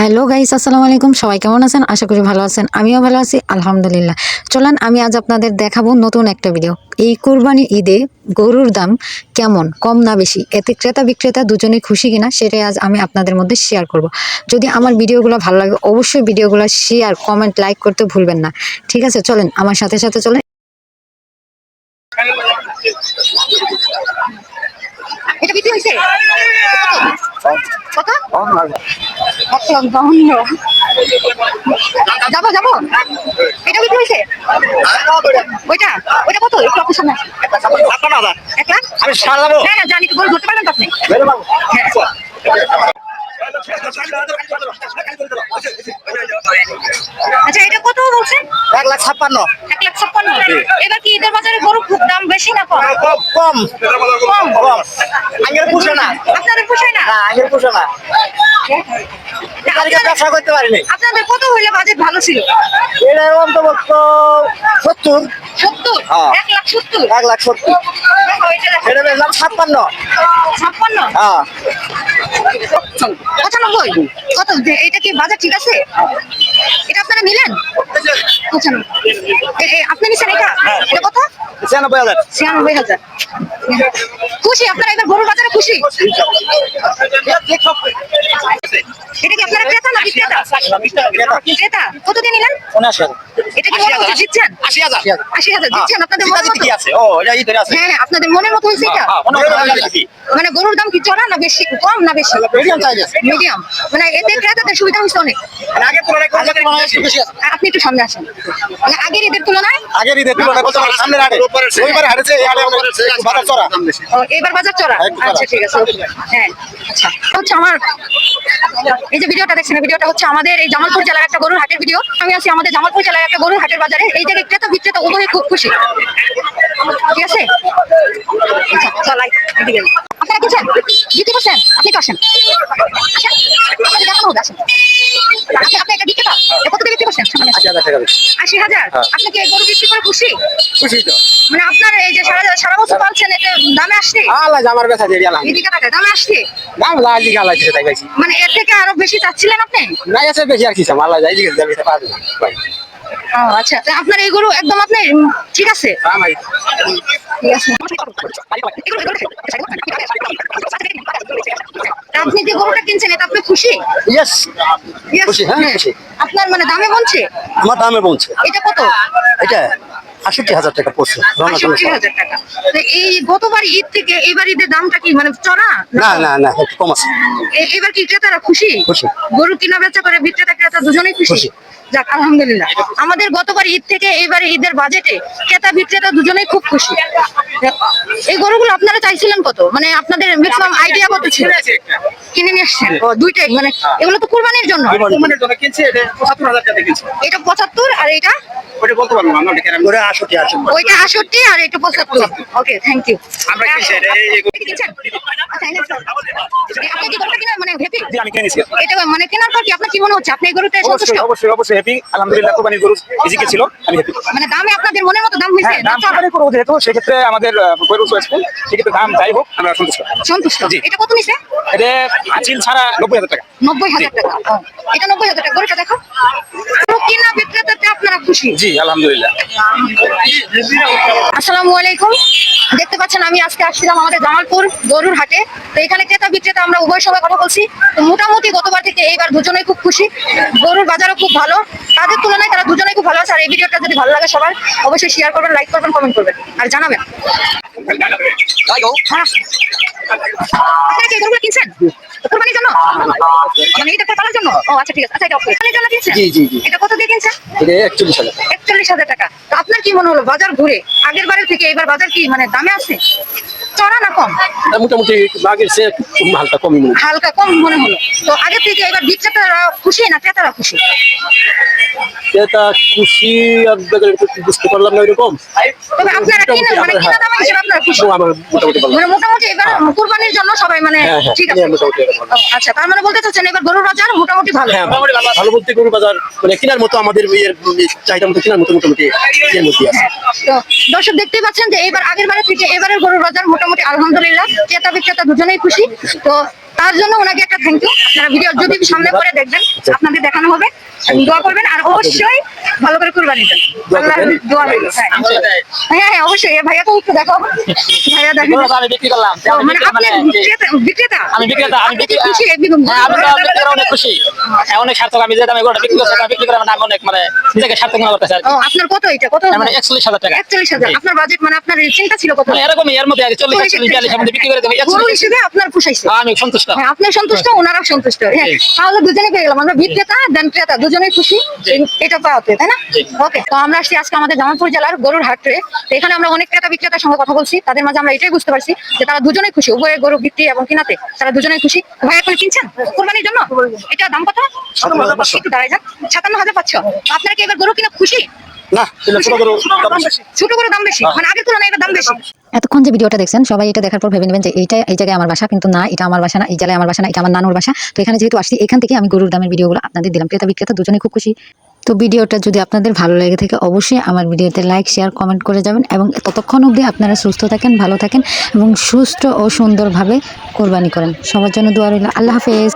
Hello guys, আসসালামু আলাইকুম। সবাই কেমন আছেন? আশা করি ভালো আছেন। আমিও ভালো আছি, আলহামদুলিল্লাহ। চলেন, আমি আজ আপনাদের দেখাবো নতুন একটা ভিডিও এই কোরবানি ঈদে গরুর দাম কেমন? কম না বেশি? এতে ক্রেতা বিক্রেতা দুজনেই খুশি কিনা, সেটাই আজ আমি আপনাদের মধ্যে শেয়ার করব। যদি আমার ভিডিওগুলো ভালো লাগে, অবশ্যই ভিডিওগুলো শেয়ার কমেন্ট লাইক করতে ভুলবেন না। ঠিক আছে, চলেন, আমার সাথে সাথে চলেন। এটা বিক্রি হয়েছে? কত? এক বাউন্ন। যাব যাব। এটা বিক্রি হয়েছে? ওইটা? ওইটা কত? একটু আপনার সামনে। এক লাখ? আমি সারা যাব হ্যাঁ জানি তো বল ধরতে পারবেন তো আপনি। হ্যাঁ। আচ্ছা এটা কত বলছেন? এক লাখ ছাপ্পান্ন। এক লাখ ছাপ্পান্ন। এবার কি ঈদের বাজারে গরু খুব দাম বেশি না কম? কম কম। কম। আগের পুষো না। আপনাদের পোষায় না? না আগের পুষো না। ব্যবসা করতে পারিনি। আপনাদের কত হইলে বাজেট ভালো ছিল? এটা অন্তত সত্তর। সত্তর? হ্যাঁ। এক লাখ সত্তর? এক লাখ সত্তর। এটা বেচলাম ছাপ্পান্ন। ছাপ্পান্ন? হ্যাঁ। পঁচানব্বই? কত? এটা কি বাজার ঠিক আছে? এটা আপনারা নিলেন এ, আপনি নিছেন এটা এটা কত ছিয়ানব্বই হাজার ছিয়ানব্বই হাজার খুশি আপনারা এবার গরুর বাজারে খুশি এটা কি আপনারা ক্রেতা না বিক্রেতা ক্রেতা কত দিয়ে নিলেন উনআশি হাজার এটা কি মনে হচ্ছে আপনাদের মনের মতো? আছে। ও এটা ই ধরে আছে। হ্যাঁ হ্যাঁ আপনাদের মনের মতো হয়েছে এটা? মনে? মানে গরুর দাম কি চড়া না বেশি? কম না বেশি? মিডিয়াম মানে এতে ক্রেতাদের সুবিধা হয়েছে অনেক। তুলনায় বেশি আছে। আপনি একটু সামনে আসেন। মানে আগের ঈদের তুলনায়? আগের ঈদের তুলনায় কত মানে হাটে ওইবারে হাটেছে এই হাটে আমাদের বাজার চড়া। ও, এবার বাজার চড়া? আচ্ছা ঠিক আছে হ্যাঁ আচ্ছা। হচ্ছে আমার এই যে ভিডিওটা দেখছেন ভিডিওটা হচ্ছে আমাদের এই জামালপুর জেলার একটা গরুর হাটের ভিডিও। আমি আছি আমাদের জামালপুর জেলার একটা গরুর হাটের বাজারে এই জায়গায় ক্রেতা বিক্রেতা উভয় খুব খুশি। ঠিক আছে? আচ্ছা আপনারা কিনছেন বসেন আপনি তো আসেন। আসেন। দেখানো হবে আসেন। আপনি আপনি এটা বিক্রেতা? কত বিক্রি করছেন? আশি হাজার টাকা বেশি আশি হাজার? আপনি কি গরু বিক্রি করে খুশি? খুশি তো। মানে আপনার এই যে সারা সারা বছর পালছেন এটা দামে আসছে? আল্লাহ আমার ব্যথা এদিকে দামে আসছে? দাম লাজি গালা দিতে তাই মানে এর থেকে আরও বেশি চাচ্ছিলেন আপনি? আছে বেশি আর কি যাই দিকে দিতে আচ্ছা তা আপনার এই গরু একদম আপনি ঠিক আছে? হ্যাঁ আপনি যে গরুটা কিনছেন এটা আপনি খুশি? ইয়েস Yes, খুশি, হ্যাঁ, হ্যাঁ। খুশি। আপনার মানে দামে বলছে? আমার দামে বলছে। এটা কত? এটা আষট্টি হাজার টাকা পড়ছে। টাকা। তো এই গতবার ঈদ থেকে এবার ঈদের দামটা কি মানে চড়া? না না না একটু কম আছে। এবার কি ক্রেতারা খুশি? খুশি। গরু কিনা বেচা করে বিক্রেতা ক্রেতা দুজনেই খুশি? খুশি। যাক আলহামদুলিল্লাহ। আমাদের গতবার ঈদ থেকে এবারে ঈদের বাজেটে ক্রেতা বিক্রেতা দুজনেই খুব খুশি। এই গরুগুলো আপনারা চাইছিলেন কত? মানে আপনাদের ম্যাক্সিমাম আইডিয়া কত ছিল? কিনে নিয়ে আসছেন? ও দুইটাই মানে এগুলো তো কোরবানির জন্য। এটা পঁচাত্তর আর এটা? ওটা বলতে পারব? না ওটা কেন ওটা আষট্টি আষট্টি। ওইটা আষট্টি আর এটা পঁচাত্তর ওকে থ্যাংক ইউ আমরা কিনছি এটা, এই- এই- কিনছেন? আচ্ছা কি মানে হ্যাপি জি, আমি কিনেছি। এটা মানে মনে হচ্ছে? আপনি এই অবশ্যই অবশ্যই অবশ্যই হ্যাপি আলহামদুলিল্লাহ কোরবানির গরু ইজিকে ছিল আমি হ্যাপি মানে দামে আপনাদের মনের মতো দাম হয়েছে হ্যাঁ সেক্ষেত্রে আমাদের সেক্ষেত্রে দাম যাই হোক আমরা সন্তুষ্ট। সন্তুষ্ট? এটা কত নিছে এটা আচিল ছাড়া নব্বই হাজার টাকা। নব্বই হাজার টাকা। এটা নব্বই হাজার টাকা। গরুটা দেখো। কিনা বিক্রেতাতে আপনারা খুশি। জি আলহামদুলিল্লাহ। আসসালামু আলাইকুম। দেখতে পাচ্ছেন আমি আজকে আসছিলাম আমাদের জামালপুর গরুর হাটে। তো এখানে ক্রেতা বিক্রেতা আমরা উভয় সময় কথা বলছি। তো মোটামুটি গতবার থেকে এইবার দুজনেই খুব খুশি। গরুর বাজারও খুব ভালো। তাদের তুলনায় তারা দুজনেই খুব ভালো আছে। আর এই ভিডিওটা যদি ভালো লাগে সবার অবশ্যই শেয়ার করবেন লাইক করবেন কমেন্ট করবেন। আর জানাবেন। হ্যাঁ। আপনারা কি গরুগুলো কিনছেন? কোরবানির জন্য? মানে এটা পালার জন্য? ও আচ্ছা ঠিক আছে। আচ্ছা এটা কোরবানির জন্য কিনছেন? জি, জি, জি। এটা কত দিয়ে কিনছেন? এটা একচল্লিশ হাজার একচল্লিশ হাজার টাকা। তো আপনার কি মনে হলো? বাজার ঘুরে। আগের বারের থেকে এবার বাজার কি মানে দামে আছে? চড়া না কম? মোটামুটি আগের হালকা মনে হালকা কম মনে হলো। তো থেকে এবার বিক্রেতারা খুশি না ক্রেতারা খুশি? এটা খুশি বুঝতে পারলাম না এরকম তবে আপনারা কিনা মানে কিনা দাম হিসেবে আপনারা খুশি? আমার মোটামুটি ভালো। মানে মোটামুটি এবার কুরবানির জন্য সবাই মানে হ্যাঁ, হ্যাঁ, ঠিক আছে। হ্যাঁ, আচ্ছা তার মানে বলতে চাচ্ছেন এবার গরুর বাজার মোটামুটি ভালো? হ্যাঁ ভালো বলতে গরু বাজার মানে কেনার মতো আমাদের চাহিদা মতো কেনার মতো মোটামুটি ইয়ের আছে। দর্শক দেখতেই পাচ্ছেন যে এবার আগের বারে থেকে এবারের গরুর বাজার মোটামুটি আলহামদুলিল্লাহ ক্রেতা বিক্রেতা দুজনেই খুশি। তো তার জন্য ওনাকে একটা থ্যাংক ইউ আপনারা ভিডিও যদি সামনে পরে দেখবেন আপনাদের দেখানো হবে। দোয়া করবেন আর অবশ্যই ভালো করে কুরবানি দেন আল্লাহ দোয়া রইল। হ্যাঁ হ্যাঁ হ্যাঁ অবশ্যই। এ ভাইয়াকে একটু দেখাবো ভাইয়া দেখেন। আমি বিক্রি করলাম। মানে আপনি বিক্রেতা বিক্রেতা? আমি বিক্রেতা আমি বিক্রেতা। খুশি? হ্যাঁ আমি তো অনেক খুশি। হ্যাঁ, অনেক সার্থক আমি যে দামে এগুলো বিক্রি করছি আমি বিক্রি করে আমার অনেক মানে নিজেকে সার্থক মনে করতেছে আপনার কত এটা? কত মানে একচল্লিশ হাজার টাকা। একচল্লিশ হাজার। জি। আপনার বাজেট মানে আপনার চিন্তা ছিল কত? মানে এরকমই এর মধ্যে আর কি, চল্লিশ একচল্লিশ বিয়াল্লিশের মধ্যে বিক্রি করে দেবো হিসেবে আপনার পোষাইছে। আমি সন্তুষ্ট। হ্যাঁ আপনি সন্তুষ্ট ওনারাও সন্তুষ্ট। হ্যাঁ তাহলে দুজনে পেয়ে গেলাম। আমরা বিক্রেতা দেন ক্রেতা দুজনেই খুশি। এটা পাওয়াতে তাই না? ওকে তো আমরা আসছি আজকে আমাদের জামালপুর জেলার গরুর হাটে এখানে আমরা অনেক ক্রেতা বিক্রেতার সঙ্গে কথা বলছি। তাদের মাঝে আমরা এটাই বুঝতে পারছি যে তারা দুজনেই খুশি। উভয়ে গরু বিক্রি এবং কিনাতে তারা দুজনেই খুশি। ভাই আপনি কিনছেন কোরবানির জন্য? এটা দাম কত? পাঁচশো। একটু দাঁড়ায় যান। সাতান্ন হাজার পাঁচশো। আপনারা কি এবার গরু কিনা খুশি? না ছোট গরু ছোট গরু দাম বেশি মানে আগের তুলনায় এবার দাম বেশি। এতক্ষণ যে ভিডিওটা দেখছেন সবাই এটা দেখার পর ভেবে নেবেন যে এইটা এই জায়গায় আমার বাসা কিন্তু না এটা আমার বাসা না এই জায়গায় আমার বাসা না এটা আমার নানুর বাসা। তো এখানে যেহেতু আসছি এখান থেকে আমি গরুর দামের ভিডিওগুলো আপনাদের দিলাম। ক্রেতা বিক্রেতা দুজনেই খুব খুশি। তো ভিডিওটা যদি আপনাদের ভালো লেগে থাকে অবশ্যই আমার ভিডিওতে লাইক শেয়ার কমেন্ট করে যাবেন এবং ততক্ষণ অবধি আপনারা সুস্থ থাকেন ভালো থাকেন এবং সুস্থ ও সুন্দরভাবে কোরবানি করেন। সবার জন্য দোয়া রইল। আল্লাহ হাফেজ।